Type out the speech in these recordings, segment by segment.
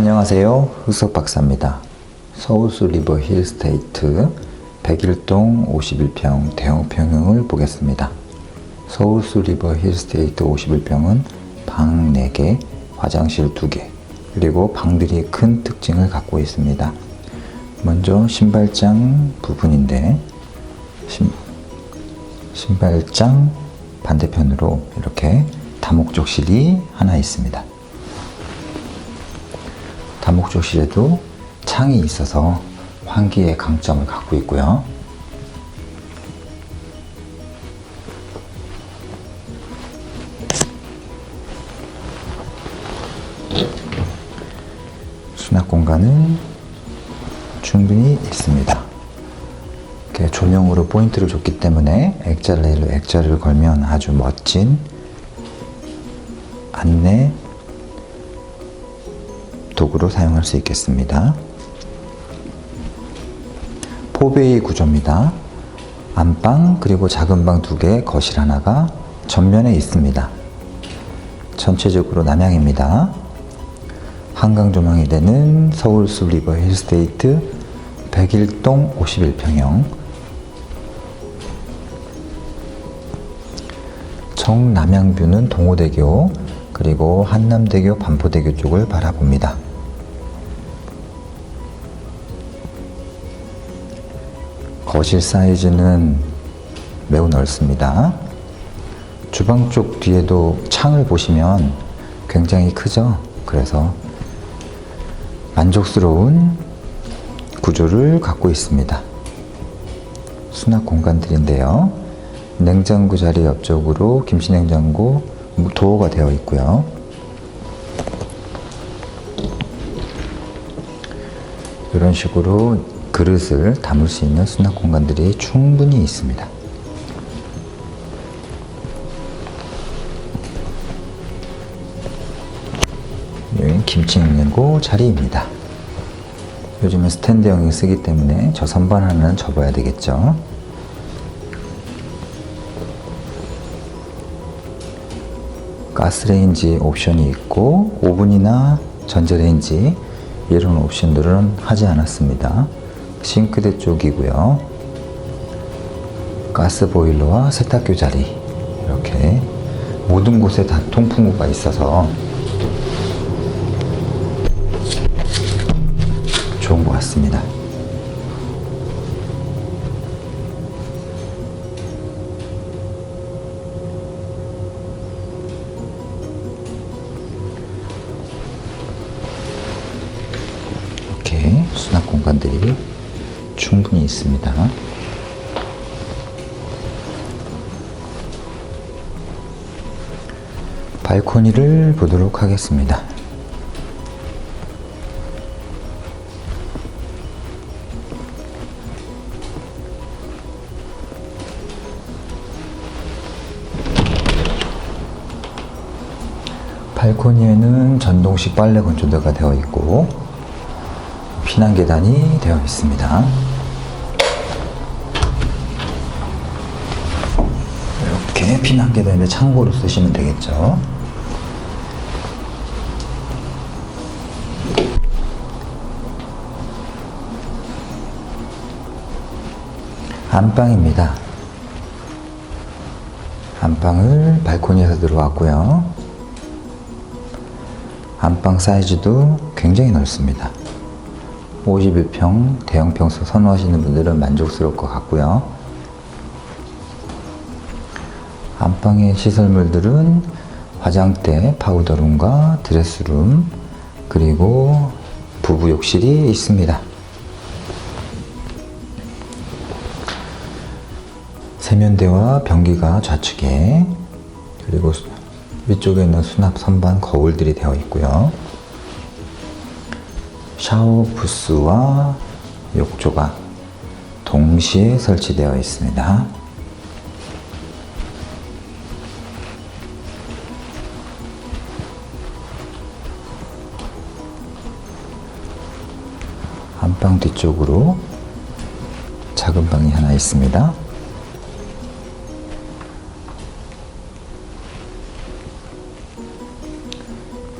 안녕하세요. 흑석 박사입니다. 서울수 리버 힐스테이트 101동 51평 대형 평형을 보겠습니다. 서울수 리버 힐스테이트 51평은 방 4개, 화장실 2개, 그리고 방들이 큰 특징을 갖고 있습니다. 먼저 신발장 부분인데 신, 신발장 반대편으로 이렇게 다목적실이 하나 있습니다. 다목적실에도 창이 있어서 환기의 강점을 갖고 있고요. 수납 공간은 충분히 있습니다. 이렇게 조명으로 포인트를 줬기 때문에 액자레일로 액자를 걸면 아주 멋진 안내 도구로 사용할 수 있겠습니다. 포베이 구조입니다. 안방 그리고 작은 방 두 개, 거실 하나가 전면에 있습니다. 전체적으로 남향입니다. 한강 조망이 되는 서울수 리버 힐스테이트 101동 51평형 정남향뷰는 동호대교 그리고 한남대교 반포대교 쪽을 바라봅니다. 거실 사이즈는 매우 넓습니다. 주방 쪽 뒤에도 창을 보시면 굉장히 크죠? 그래서 만족스러운 구조를 갖고 있습니다. 수납 공간들인데요. 냉장고 자리 옆쪽으로 김치냉장고 도어가 되어 있고요. 이런 식으로 그릇을 담을 수 있는 수납 공간들이 충분히 있습니다. 김치 냉장고 자리입니다. 요즘은 스탠드형을 쓰기 때문에 저 선반 하나는 접어야 되겠죠. 가스레인지 옵션이 있고 오븐이나 전자레인지 이런 옵션들은 하지 않았습니다. 싱크대 쪽이고요. 가스 보일러와 세탁기 자리 이렇게 모든 곳에 다 통풍구가 있어서 좋은 것 같습니다. 충분히 있습니다. 발코니를 보도록 하겠습니다. 발코니에는 전동식 빨래 건조대가 되어 있고 피난 계단이 되어 있습니다. 이렇게 피난 계단을 창고로 쓰시면 되겠죠. 안방입니다. 안방을 발코니에서 들어왔고요. 안방 사이즈도 굉장히 넓습니다. 51평 대형 평수 선호하시는 분들은 만족스러울 것 같고요. 안방의 시설물들은 화장대, 파우더룸과 드레스룸, 그리고 부부 욕실이 있습니다. 세면대와 변기가 좌측에, 그리고 위쪽에 있는 수납 선반 거울들이 되어 있고요. 샤워 부스와 욕조가 동시에 설치되어 있습니다. 안방 뒤쪽으로 작은 방이 하나 있습니다.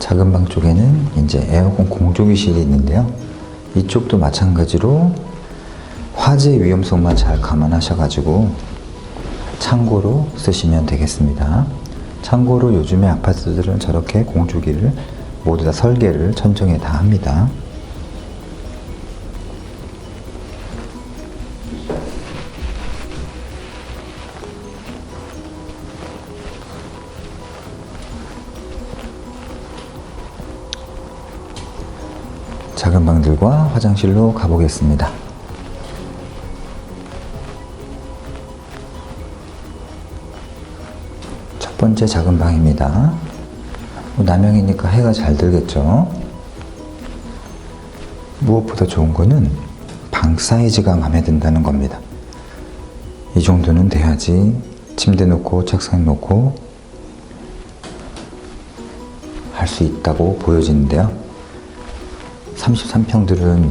작은 방 쪽에는 이제 에어컨 공조기실이 있는데요. 이쪽도 마찬가지로 화재 위험성만 잘 감안하셔가지고 참고로 쓰시면 되겠습니다. 참고로 요즘에 아파트들은 저렇게 공조기를 모두 다 설계를 천정에 다 합니다. 작은 방들과 화장실로 가보겠습니다. 첫 번째 작은 방입니다. 뭐 남양이니까 해가 잘 들겠죠. 무엇보다 좋은 거는 방 사이즈가 마음에 든다는 겁니다. 이 정도는 돼야지 침대 놓고 책상 놓고 할 수 있다고 보여지는데요. 33평들은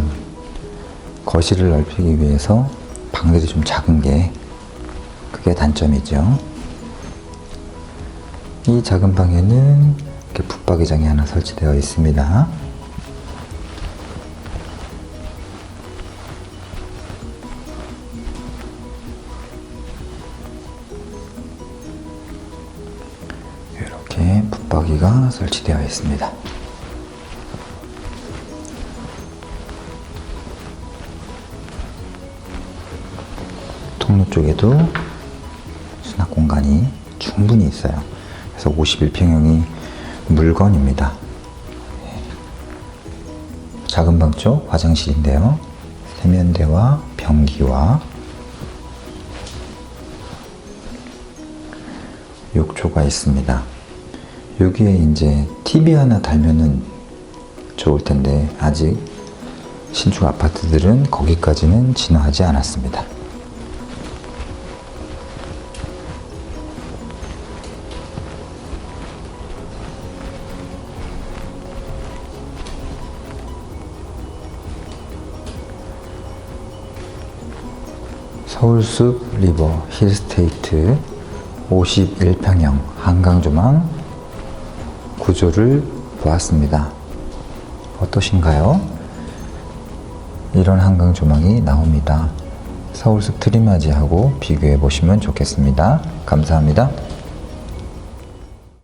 거실을 넓히기 위해서 방들이 좀 작은 게 그게 단점이죠. 이 작은 방에는 이렇게 붙박이장이 하나 설치되어 있습니다. 이렇게 붙박이가 설치되어 있습니다. 통로 쪽에도 수납 공간이 충분히 있어요. 그래서 51평형이 물건입니다. 예. 작은 방 쪽 화장실인데요. 세면대와 변기와 욕조가 있습니다. 여기에 이제 TV 하나 달면은 좋을 텐데 아직 신축 아파트들은 거기까지는 진화하지 않았습니다. 서울숲 리버 힐스테이트 51평형 한강조망 구조를 보았습니다. 어떠신가요? 이런 한강 조망이 나옵니다. 서울숲 트리마지하고 비교해 보시면 좋겠습니다. 감사합니다.